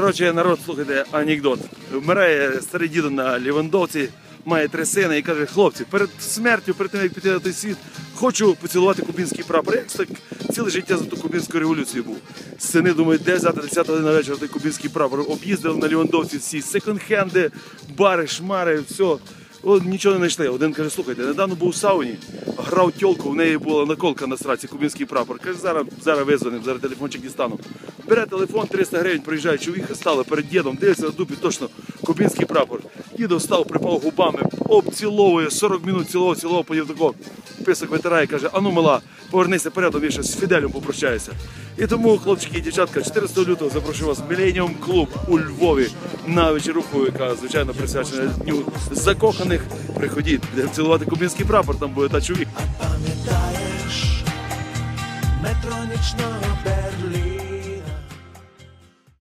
Коротше, народ, слухайте, анекдот. Вмирає старий дідо на Лівандовці, має три сини і каже, хлопці, перед смертю, перед тим, як піти на той світ, хочу поцілувати кубінський прапор. Я так ціле життя за ту кубінську революцію був. Сини думають, де взяти 10 година вечора той кубінський прапор. Об'їздили на Лівандовці всі секонд-хенди, бари, шмари, все. О, нічого не знайшли. Один каже, слухайте, недавно був у сауні, грав тьолку, в неї була наколка на страці, кубінський прапор. Каже, зараз, зараз визвонимо, зараз телефончик дістану. Бере телефон, 300 гривень, приїжджає чоловіка, стали перед дідом, дивиться на дупі, точно кубінський прапор. Дідо встав, припав губами, обціловує, 40 минут цілував, цілував, потім тако писок витирає, каже, ану мала, повернися передом, я ще з Фіделем попрощаюся. І тому, хлопчики і дівчатка, 14 лютого запрошую вас в Міленіум клуб у Львові на вечіруху, яка звичайно присвячена дню закоханих. Приходіть, цілувати кубінський прапор, там буде та чоловік. Пам'ятаєш метро нічного Берліна